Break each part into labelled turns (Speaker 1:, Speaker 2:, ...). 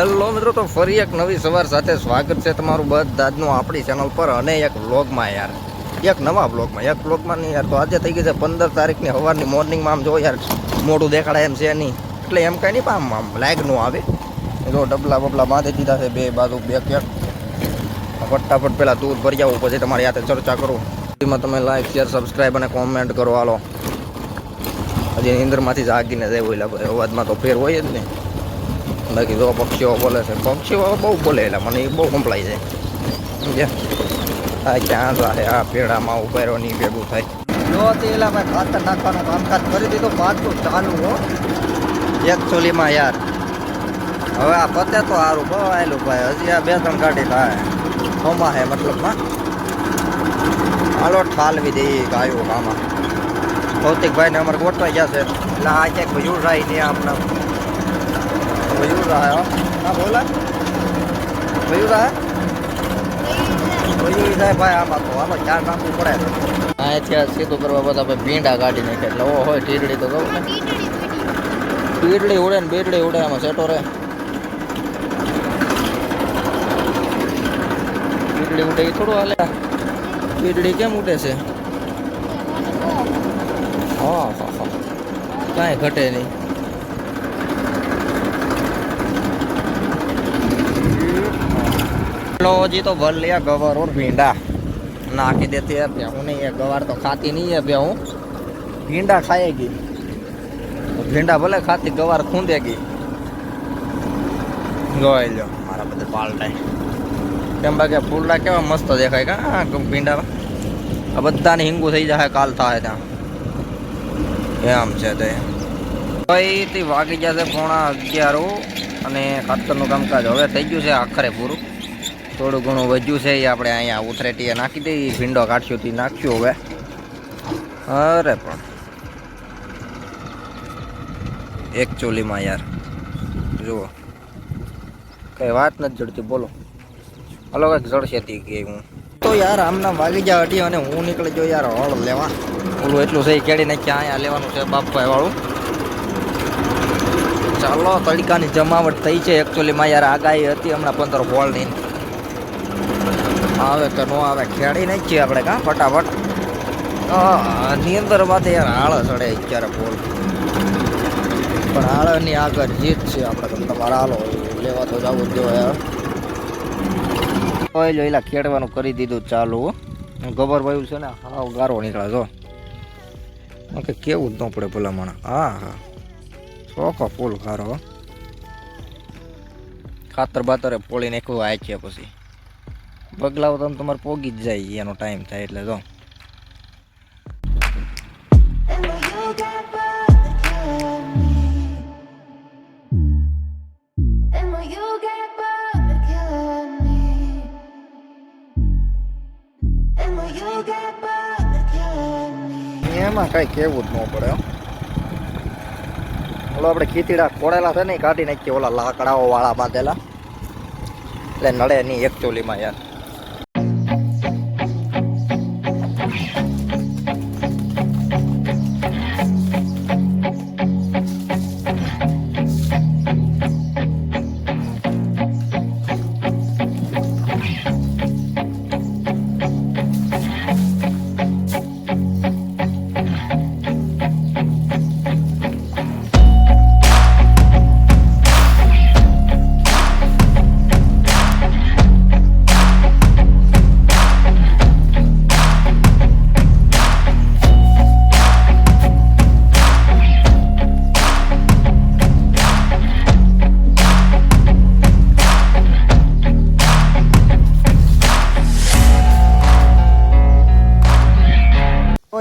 Speaker 1: Hello મિત્રો, તો ફરી એક નવી સવાર સાથે સ્વાગત છે તમારું બધાનું આપણી ચેનલ પર અને એક વ્લોગમાં યાર. એક નવા વ્લોગમાં એક વ્લોગમાં નહીં યાર, તો આજે થઈ ગઈ છે પંદર તારીખની સવારની મોર્નિંગમાં આમ જો યાર, મોઢું દેખાડાય એમ છે નહીં. એટલે એમ કાંઈ નહીં, પણ આમ આમ ન આવે. જો ડબલા બબલા બાંધી દીધા છે બે બાજુ, બે ક્યાંક ફટાફટ પહેલાં દૂધ ભરી આવું, પછી તમારી યાદ ચર્ચા કરું. એમાં તમે લાઇક શેર સબસ્ક્રાઈબ અને કોમેન્ટ કરો, હાલો. હજી નીંદરમાંથી જાગીને જાય એટલે અવાજમાં તો ફેર હોય જ ને બાકી જો પક્ષીઓ બોલે છે. પક્ષીઓ બહુ બોલે એટલે મને એ બહુ સંભળાય છે. સમજ્યા? આ ક્યાં જાય આ પેડામાં ઉભેરો નહીં ભેગું થાય. જો તે એલા ભાઈ ખાતર નાખવાનું કામકાજ કરી દીધું, પાછું ચાલુ હો. એક ચોલીમાં યાર. હવે આ પતે તો સારું બહુ આવેલું ભાઈ. હજી આ બે ત્રણ ગાડી થાય ખમા હે? મતલબમાં હાલો, ઠાલવી દઈએ ગાયો આમાં. ભૌતિકભાઈને અમારે ગોઠવાઈ ગયા એટલે આ ક્યાંક નહીં આમને. ભયું જાય હો, બોલા. ભયું જાય ભયું ભાઈ, આમાં હાલો ચાર નાખવું પડે. અહીંથી સીધું કરવા બધા ભાઈ ભીંડા કાઢી નાખે એટલે હોય ટીરડી તો ઉડે ને બેરડી ઉડે આમાં, સેટો રહે. ટીરડી ઉડે થોડું હાલે. ટીરડી કેમ ઉડે છે? હા હા હા કાંઈ ઘટે નહીં લો जी तो भर लिया गवर और भींडा नाके देते हैं भैंसू नहीं है गवार तो खाती नहीं है भैंसू भींडा खाएगी तो भींडा भले खाती गवार खूंदेगी જોઈ લો મારા બધા પાલટાય કેમ બાકી ફૂલડા કેવા મસ્ત દેખાય કા ભીંડા આ બધાને હિંગુ થઈ જાય કાલ થાય ત્યાં એમ છે તે. તે વાગી જશે પોણા અગિયારો અને ખાતરનું કામકાજ હવે થઈ ગયું છે આખરે પૂરું. થોડું ઘણું વધ્યું છે એ આપણે અહીંયા ઉથરેટીએ નાખી દઈએ ભીંડો કાઢશું તે નાખ્યું હવે. અરે પણ. એકચુલીમાં યાર. જુઓ. કઈ વાત નથી જડતી, બોલો. હલો કંઈક જડશે તી કે હું. તો યાર, આમના વાગી જા હટી અને હું નીકળી જો યાર, હળ લેવા. ઓલું એટલું સહી કેડી નાખ્યા અહીંયા લેવાનું છે બાપભાઈ વાળું ચાલો, તડકાની જમાવટ થઈ છે. એકચ્યુઅલીમાં યાર આગાહી હતી હમણાં પંદર હોળની આવે કે નો આવે, ખેડી નાખીએ આપણે કાં, ફટાફટ. ની અંદર માથે યાર આળ ચડે અત્યારે બોલ. પણ હાળની આગળ જીત છે આપણે તમે તમારે હાલો, લેવા તો જવું જ યાર જો એલા ખેડવાનું કરી દીધું ચાલુ. ગબર ભાઈ છે ને, હાવ ગારો નીકળે જો કે કેવું જ ન પડે ભલામણ. હા હા. ચોખો ફૂલ ખારો. ખાતર બાતરે પોળી નાખવું આ છે પછી. બગલાઓ તમે તમારે પોગી જ જાય, એનો ટાઈમ થાય એટલે જો એમાં કઈ કેવું જ ન પડે ઓલો આપણે ખીતીડા કોળેલા છે ને કાઢી નાખીએ, ઓલા લાકડાઓ વાળા બાંધેલા. એટલે નડે નહીં એકચોલીમાં યાર.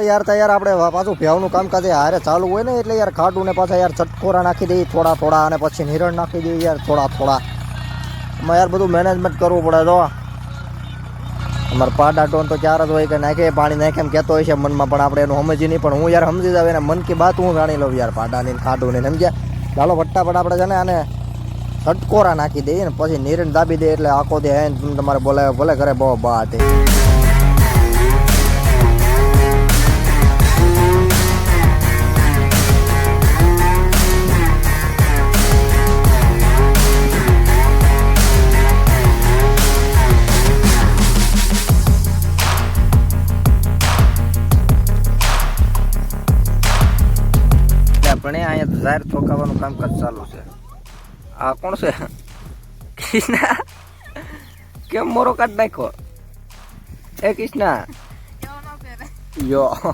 Speaker 1: યાર તો આપણે પાછું ભેવનું કામકાજ હારે ચાલુ હોય ને એટલે યાર ખાડું ને પાછા યાર ચટકોરા નાખી દઈએ, થોડા થોડા અને પછી નિરણ નાખી દઈએ યાર, થોડા થોડા. એમાં યાર બધું મેનેજમેન્ટ કરવું પડે તો. અમારે પાડા ટોન તો ચાર જ હોય કે નાખે, પાણી નાખે એમ કહેતો હોય છે મનમાં, પણ આપણે એનું સમજી નહીં, પણ હું યાર સમજી જાવ એને મન કી બાત હું જાણી લઉં યાર પાડાની ખાડું ને, સમજ્યા? ચાલો ફટાફટ આપણે છે ને આને ચટકોરા નાખી દઈએ ને, પછી નિરણ દાબી દઈએ એટલે આખો દે તમારે બોલાવે ભલે ઘરે બહુ બાટ ઝાર ઠોકાવાનું કામકાજ ચાલુ છે. આ કોણ છે? કૃષ્ણા? કેમ મોરો કાઢ નાખ્યો? એ કૃષ્ણા. યો.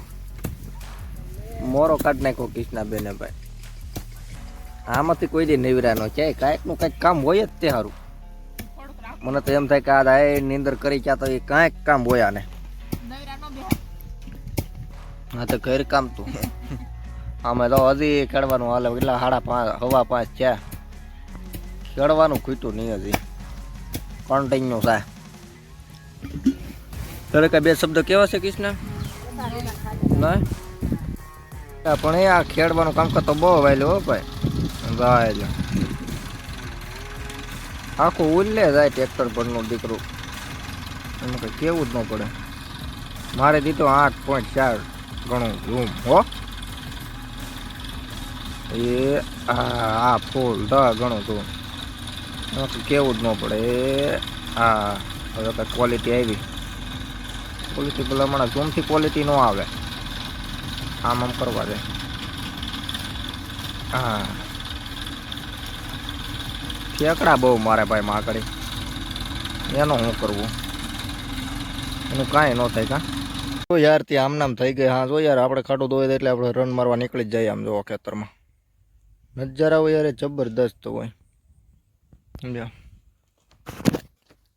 Speaker 1: મોરો કાઢ નાખ્યો કૃષ્ણા બેને ભાઈ. આમાંથી કોઈ દી નિવરા નો ક્યાંય કાંઈકનું કાંઈક કામ હોય જ તે સારું મને તો એમ થાય કે આ દાય નીંદર કરી ક્યાં તો એ કાંઈક કામ હોય આને. હા તો ઘર કામ તું. આમે તો હજી ખેડવાનું હાલે, કેટલા સાડા પાંચ હવા પાંચ છે. ખેડવાનું ખૂટ્યું નહીં હજી. કન્ટિન્યુ છે તારે કઈ બે શબ્દ કેવા છે કૃષ્ણ ના પણ એ આ ખેડવાનું કામ કરતો બહુ વહેલું હો ભાઈ. જાય આખું ઉલ્લે જાય ટ્રેક્ટર પરનું દીકરું. એમાં કંઈ કેવું જ ન પડે. મારે દીધો આઠ પોઈન્ટ ચાર ઘણું રૂમ હો? એ આ ફૂલ દહ ઘણું તું એમાં કેવું જ ન પડે. હા હવે કાંઈ ક્વોલિટી આવી. ક્વોલિટી પેલા હમણાં ઝૂમથી ક્વોલિટી ન આવે. આમ આમ કરવા દે. હા. ઠેકડા બહુ મારે ભાઈ માકડી એનું શું કરવું? એનું કાંઈ ન થાય કાં? યાર, ત્યાં આમ નામ થઈ ગઈ. હા, જો યાર, આપણે ખાટું દોઈ એટલે આપણે રન મારવા નીકળી જ જઈએ આમ જો ખેતરમાં. નજારા હોય યાર જબરદસ્ત હોય. સમજ્યા?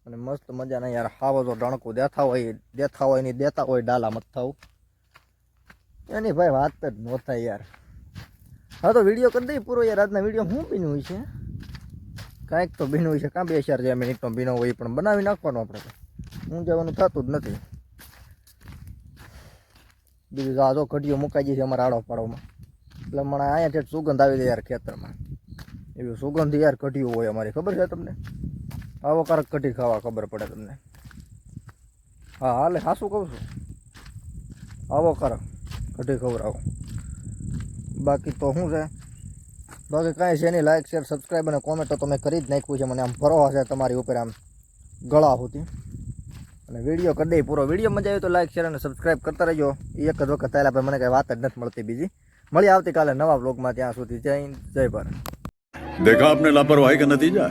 Speaker 1: અને મસ્ત મજાના યાર હાવો જો ડણકું દેતા હોય દેતા હોય નહીં દેતા હોય, ડાલા મત થવું. એની ભાઈ વાત જ ન થાય યાર. હા તો વીડિયો કરી દઈએ પૂરો યાર, આજના વીડિયો શું બીનું હોય છે? કાંઈક તો બીનું હોય છે, કાં બે ચાર જે મિનિટનો બીનો હોય પણ બનાવી નાખવાનો આપણે હું જવાનું થતું જ નથી. બીજું તો આ જો કઢીઓ મુકાઈ જશે અમારા આડો પાડોમાં એટલે મને અહીંયા છે, સુગંધ આવી જાય યાર ખેતરમાં. એવી સુગંધ યાર કઢીઓ હોય અમારી, ખબર છે તમને? આવો કારક કઢી ખાવા ખબર પડે તમને. હા, હાલે શું કહું છું? આવો કારક કઢી ખવડાવો. બાકી તો શું છે? બાકી કાંઈ છે નહીં લાઈક શેર સબસ્ક્રાઈબ અને કોમેન્ટ તો તમે કરી જ નાખ્યું છે. મને આમ ભરોસા છે તમારી ઉપર આમ ગળા હોતી અને વીડિયો કરી દઈ પૂરો. વીડિયો મજા આવ્યો તો લાઈક શેર અને સબસ્ક્રાઈબ કરતા રહેજો. એક જ વખત પહેલાં ભાઈ મને કંઈ વાત જ નથી મળતી બીજી. મળી આવતીકાલે નવા બ્લોગમાં ત્યાં સુધી જય જય ભારત.
Speaker 2: દેખા આપને લાપરવાહી કે નતીજા